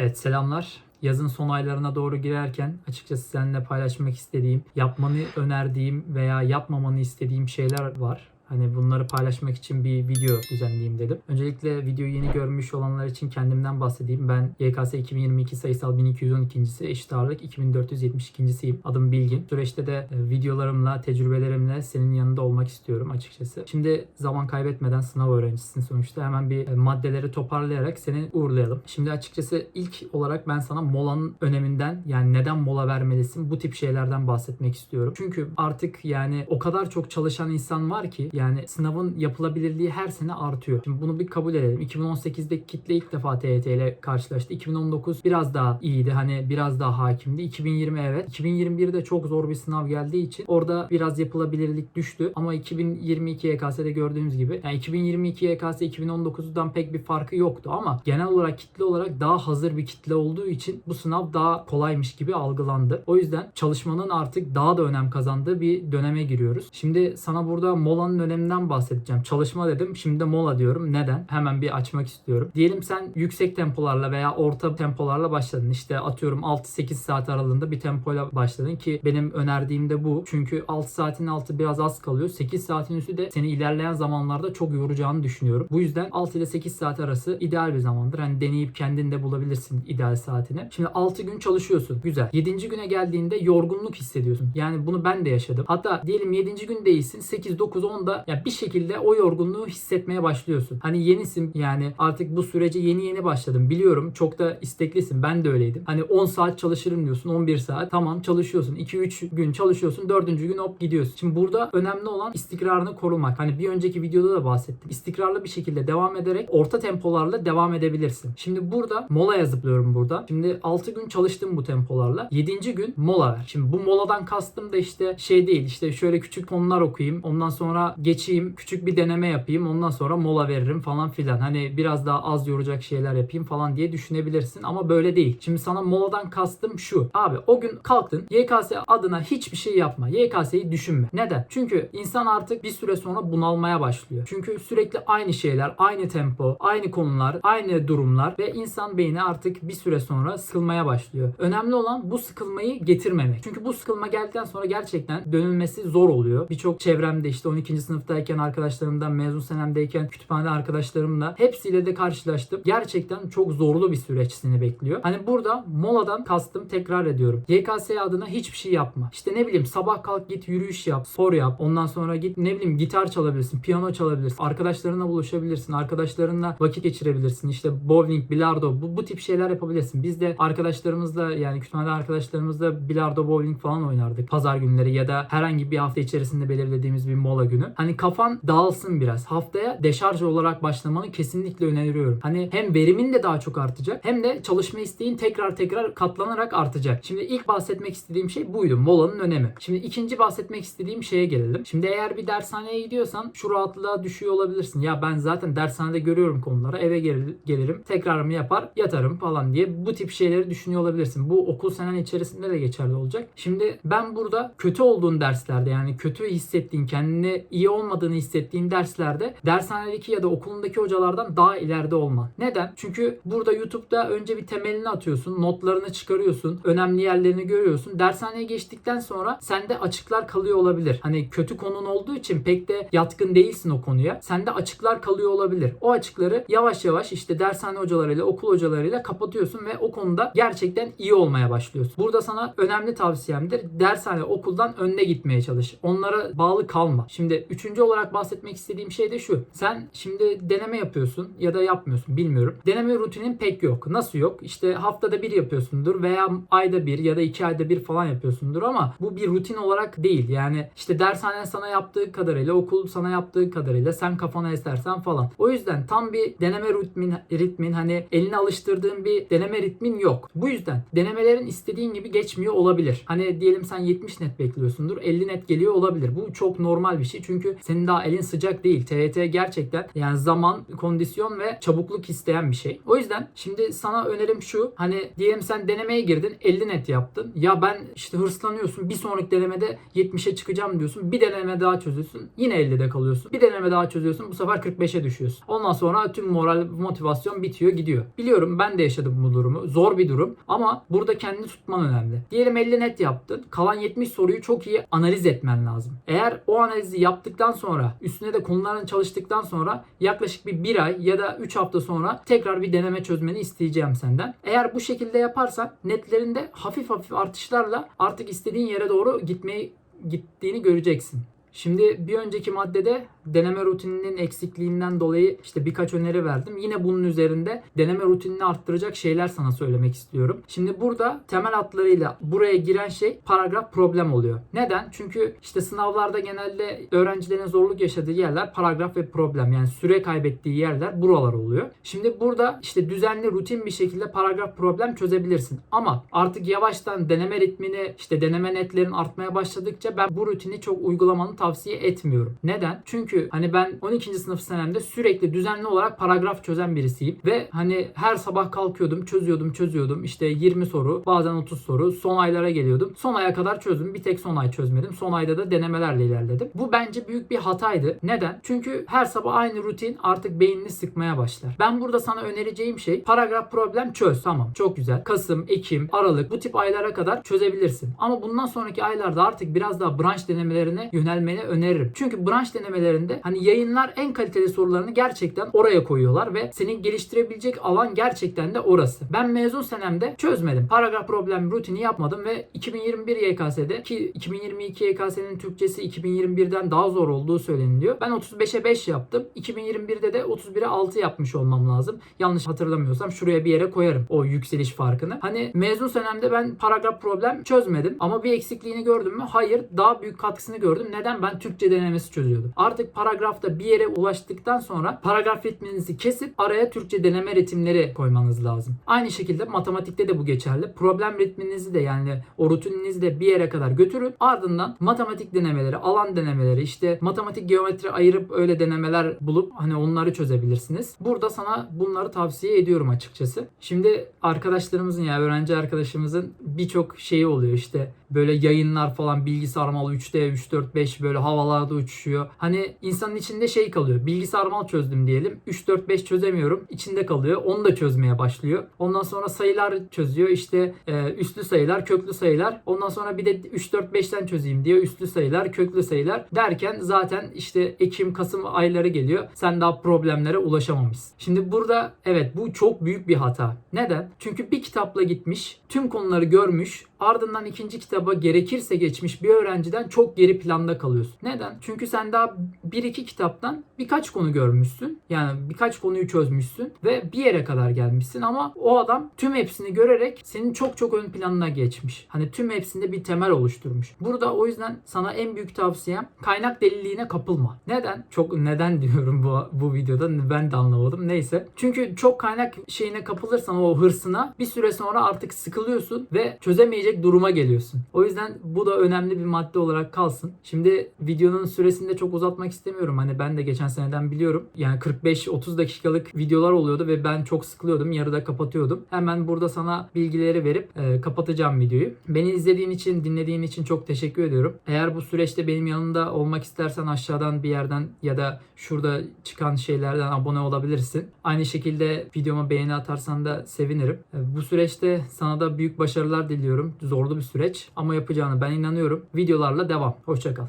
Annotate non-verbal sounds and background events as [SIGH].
Evet selamlar. Yazın son aylarına doğru girerken açıkçası seninle paylaşmak istediğim, yapmanı önerdiğim veya yapmamanı istediğim şeyler var. Hani bunları paylaşmak için bir video düzenleyeyim dedim. Öncelikle videoyu yeni görmüş olanlar için kendimden bahsedeyim. Ben YKS 2022 sayısal 1212.si, eşit ağırlık 2472.siyim. Adım Bilgin. Süreçte de e, videolarımla, tecrübelerimle senin yanında olmak istiyorum açıkçası. Şimdi zaman kaybetmeden sınav öğrencisisin sonuçta. Hemen bir e, maddeleri toparlayarak seni uğurlayalım. Şimdi açıkçası ilk olarak ben sana molanın öneminden yani neden mola vermelisin bu tip şeylerden bahsetmek istiyorum. Çünkü artık yani o kadar çok çalışan insan var ki yani sınavın yapılabilirliği her sene artıyor. Şimdi bunu bir kabul edelim. 2018'deki kitle ilk defa TYT ile karşılaştı. 2019 biraz daha iyiydi. Hani biraz daha hakimdi. 2020 evet. 2021'de çok zor bir sınav geldiği için orada biraz yapılabilirlik düştü. Ama 2022 YKS'de gördüğümüz gibi yani 2022 YKS 2019'dan pek bir farkı yoktu ama genel olarak kitle olarak daha hazır bir kitle olduğu için bu sınav daha kolaymış gibi algılandı. O yüzden çalışmanın artık daha da önem kazandığı bir döneme giriyoruz. Şimdi sana burada molanın öneminden bahsedeceğim. Çalışma dedim. Şimdi mola diyorum. Neden? Hemen bir açmak istiyorum. Diyelim sen yüksek tempolarla veya orta tempolarla başladın. İşte atıyorum 6-8 saat aralığında bir tempoyla başladın ki benim önerdiğim de bu. Çünkü 6 saatin altı biraz az kalıyor. 8 saatin üstü de seni ilerleyen zamanlarda çok yoracağını düşünüyorum. Bu yüzden 6 ile 8 saat arası ideal bir zamandır. Hani deneyip kendin de bulabilirsin ideal saatini. Şimdi 6 gün çalışıyorsun. Güzel. 7. güne geldiğinde yorgunluk hissediyorsun. Yani bunu ben de yaşadım. Hatta diyelim 7. gün değilsin. 8, 9, 10'da ya bir şekilde o yorgunluğu hissetmeye başlıyorsun. Hani yenisin yani artık bu sürece yeni yeni başladım. Biliyorum çok da isteklisin. Ben de öyleydim. Hani 10 saat çalışırım diyorsun. 11 saat. Tamam çalışıyorsun. 2-3 gün çalışıyorsun. 4. gün hop gidiyorsun. Şimdi burada önemli olan istikrarını korumak. Hani bir önceki videoda da bahsettim. İstikrarlı bir şekilde devam ederek orta tempolarla devam edebilirsin. Şimdi burada molaya zıplıyorum burada. Şimdi 6 gün çalıştım bu tempolarla. 7. gün mola ver. Şimdi bu moladan kastım da işte şey değil. İşte şöyle küçük konular okuyayım. Ondan sonra geçeyim. Küçük bir deneme yapayım. Ondan sonra mola veririm falan filan. Hani biraz daha az yoracak şeyler yapayım falan diye düşünebilirsin. Ama böyle değil. Şimdi sana moladan kastım şu. Abi o gün kalktın. YKS adına hiçbir şey yapma. YKS'yi düşünme. Neden? Çünkü insan artık bir süre sonra bunalmaya başlıyor. Çünkü sürekli aynı şeyler, aynı tempo, aynı konular, aynı durumlar ve insan beyni artık bir süre sonra sıkılmaya başlıyor. Önemli olan bu sıkılmayı getirmemek. Çünkü bu sıkılma geldikten sonra gerçekten dönülmesi zor oluyor. Birçok çevremde işte 12. sınıftayken arkadaşlarımdan, mezun senemdeyken kütüphane arkadaşlarımla hepsiyle de karşılaştım. Gerçekten çok zorlu bir süreç seni bekliyor. Hani burada moladan kastım tekrar ediyorum. YKS adına hiçbir şey yapma. İşte ne bileyim sabah kalk git yürüyüş yap, spor yap. Ondan sonra git ne bileyim gitar çalabilirsin, piyano çalabilirsin. Arkadaşlarınla buluşabilirsin. Arkadaşlarınla vakit geçirebilirsin. İşte bowling, bilardo bu, bu tip şeyler yapabilirsin. Biz de arkadaşlarımızla yani kütüphanede arkadaşlarımızla bilardo, bowling falan oynardık. Pazar günleri ya da herhangi bir hafta içerisinde belirlediğimiz bir mola günü. Hani kafan dağılsın biraz. Haftaya deşarj olarak başlamanı kesinlikle öneriyorum. Hani hem verimin de daha çok artacak hem de çalışma isteğin tekrar tekrar katlanarak artacak. Şimdi ilk bahsetmek istediğim şey buydu. Molanın önemi. Şimdi ikinci bahsetmek istediğim şeye gelelim. Şimdi eğer bir dershaneye gidiyorsan şu rahatlığa düşüyor olabilirsin. Ya ben zaten dershanede görüyorum konuları. Eve gel- gelirim. Tekrarımı yapar yatarım falan diye bu tip şeyleri düşünüyor olabilirsin. Bu okul senen içerisinde de geçerli olacak. Şimdi ben burada kötü olduğun derslerde yani kötü hissettiğin, kendini iyi olmadığını hissettiğin derslerde dershanedeki ya da okulundaki hocalardan daha ileride olman. Neden? Çünkü burada YouTube'da önce bir temelini atıyorsun, notlarını çıkarıyorsun, önemli yerlerini görüyorsun. Dershaneye geçtikten sonra sende açıklar kalıyor olabilir. Hani kötü konun olduğu için pek de yatkın değilsin o konuya. Sende açıklar kalıyor olabilir. O açıkları yavaş yavaş işte dershane hocalarıyla, okul hocalarıyla kapatıyorsun ve o konuda gerçekten iyi olmaya başlıyorsun. Burada sana önemli tavsiyemdir. Dershane okuldan önüne gitmeye çalış. Onlara bağlı kalma. Şimdi üçüncü olarak bahsetmek istediğim şey de şu. Sen şimdi deneme yapıyorsun ya da yapmıyorsun bilmiyorum. Deneme rutinin pek yok. Nasıl yok? İşte haftada bir yapıyorsundur veya ayda bir ya da iki ayda bir falan yapıyorsundur ama bu bir rutin olarak değil. Yani işte dershane sana yaptığı kadarıyla, okul sana yaptığı kadarıyla sen kafana esersen falan. O yüzden tam bir deneme ritmin, ritmin hani eline alıştırdığın bir deneme ritmin yok. Bu yüzden denemelerin istediğin gibi geçmiyor olabilir. Hani diyelim sen 70 net bekliyorsundur, 50 net geliyor olabilir. Bu çok normal bir şey. Çünkü Çünkü senin daha elin sıcak değil. TYT gerçekten yani zaman, kondisyon ve çabukluk isteyen bir şey. O yüzden şimdi sana önerim şu. Hani diyelim sen denemeye girdin 50 net yaptın. Ya ben işte hırslanıyorsun. Bir sonraki denemede 70'e çıkacağım diyorsun. Bir deneme daha çözüyorsun. Yine 50'de kalıyorsun. Bir deneme daha çözüyorsun. Bu sefer 45'e düşüyorsun. Ondan sonra tüm moral, motivasyon bitiyor gidiyor. Biliyorum ben de yaşadım bu durumu. Zor bir durum. Ama burada kendini tutman önemli. Diyelim 50 net yaptın. Kalan 70 soruyu çok iyi analiz etmen lazım. Eğer o analizi yaptıktan sonra üstüne de konuların çalıştıktan sonra yaklaşık bir 1 ay ya da 3 hafta sonra tekrar bir deneme çözmeni isteyeceğim senden. Eğer bu şekilde yaparsan netlerinde hafif hafif artışlarla artık istediğin yere doğru gitmeyi gittiğini göreceksin. Şimdi bir önceki maddede deneme rutininin eksikliğinden dolayı işte birkaç öneri verdim. Yine bunun üzerinde deneme rutinini arttıracak şeyler sana söylemek istiyorum. Şimdi burada temel hatlarıyla buraya giren şey paragraf problem oluyor. Neden? Çünkü işte sınavlarda genelde öğrencilerin zorluk yaşadığı yerler paragraf ve problem. Yani süre kaybettiği yerler buralar oluyor. Şimdi burada işte düzenli rutin bir şekilde paragraf problem çözebilirsin. Ama artık yavaştan deneme ritmini işte deneme netlerin artmaya başladıkça ben bu rutini çok uygulamanı tavsiye etmiyorum. Neden? Çünkü hani ben 12. sınıf senemde sürekli düzenli olarak paragraf çözen birisiyim ve hani her sabah kalkıyordum, çözüyordum, çözüyordum. İşte 20 soru, bazen 30 soru. Son aylara geliyordum. Son aya kadar çözdüm. Bir tek son ay çözmedim. Son ayda da denemelerle ilerledim. Bu bence büyük bir hataydı. Neden? Çünkü her sabah aynı rutin artık beynini sıkmaya başlar. Ben burada sana önereceğim şey paragraf problem çöz. Tamam. Çok güzel. Kasım, Ekim, Aralık bu tip aylara kadar çözebilirsin. Ama bundan sonraki aylarda artık biraz daha branş denemelerine yönelmeni öneririm. Çünkü branş denemelerinde hani yayınlar en kaliteli sorularını gerçekten oraya koyuyorlar ve seni geliştirebilecek alan gerçekten de orası. Ben mezun senemde çözmedim. Paragraf problem rutini yapmadım ve 2021 YKS'de ki 2022 YKS'nin Türkçesi 2021'den daha zor olduğu söyleniliyor. Ben 35'e 5 yaptım. 2021'de de 31'e 6 yapmış olmam lazım. Yanlış hatırlamıyorsam şuraya bir yere koyarım o yükseliş farkını. Hani mezun senemde ben paragraf problem çözmedim ama bir eksikliğini gördüm mü? Hayır. Daha büyük katkısını gördüm. Neden? Ben Türkçe denemesi çözüyordum. Artık paragrafta bir yere ulaştıktan sonra paragraf ritminizi kesip araya Türkçe deneme ritimleri koymanız lazım. Aynı şekilde matematikte de bu geçerli. Problem ritminizi de yani o rutininizi de bir yere kadar götürün. Ardından matematik denemeleri, alan denemeleri, işte matematik geometri ayırıp öyle denemeler bulup hani onları çözebilirsiniz. Burada sana bunları tavsiye ediyorum açıkçası. Şimdi arkadaşlarımızın ya öğrenci arkadaşımızın birçok şeyi oluyor işte böyle yayınlar falan bilgi sarmalı 3D, 3, 4, 5 böyle havalarda uçuşuyor. Hani insanın içinde şey kalıyor. Bilgi sarmal çözdüm diyelim. 3, 4, 5 çözemiyorum. İçinde kalıyor. Onu da çözmeye başlıyor. Ondan sonra sayılar çözüyor. İşte e, üstlü sayılar, köklü sayılar. Ondan sonra bir de 3, 4, 5'ten çözeyim diyor. Üstlü sayılar, köklü sayılar derken zaten işte Ekim, Kasım ayları geliyor. Sen daha problemlere ulaşamamışsın. Şimdi burada evet bu çok büyük bir hata. Neden? Çünkü bir kitapla gitmiş, tüm konuları görmüş, ardından ikinci kitaba gerekirse geçmiş bir öğrenciden çok geri planda kalıyorsun. Neden? Çünkü sen daha bir iki kitaptan birkaç konu görmüşsün. Yani birkaç konuyu çözmüşsün ve bir yere kadar gelmişsin ama o adam tüm hepsini görerek senin çok çok ön planına geçmiş. Hani tüm hepsinde bir temel oluşturmuş. Burada o yüzden sana en büyük tavsiyem kaynak deliliğine kapılma. Neden? Çok neden [LAUGHS] diyorum bu, bu videoda ben de anlamadım. Neyse. Çünkü çok kaynak şeyine kapılırsan o hırsına bir süre sonra artık sıkılıyorsun ve çözemeyecek duruma geliyorsun. O yüzden bu da önemli bir madde olarak kalsın. Şimdi videonun süresini de çok uzatmak istemiyorum. Hani ben de geçen seneden biliyorum. Yani 45-30 dakikalık videolar oluyordu ve ben çok sıkılıyordum. Yarıda kapatıyordum. Hemen burada sana bilgileri verip e, kapatacağım videoyu. Beni izlediğin için, dinlediğin için çok teşekkür ediyorum. Eğer bu süreçte benim yanımda olmak istersen aşağıdan bir yerden ya da şurada çıkan şeylerden abone olabilirsin. Aynı şekilde videoma beğeni atarsan da sevinirim. E, Bu süreçte sana da büyük başarılar diliyorum. Zorlu bir süreç ama yapacağını ben inanıyorum. Videolarla devam. Hoşçakal.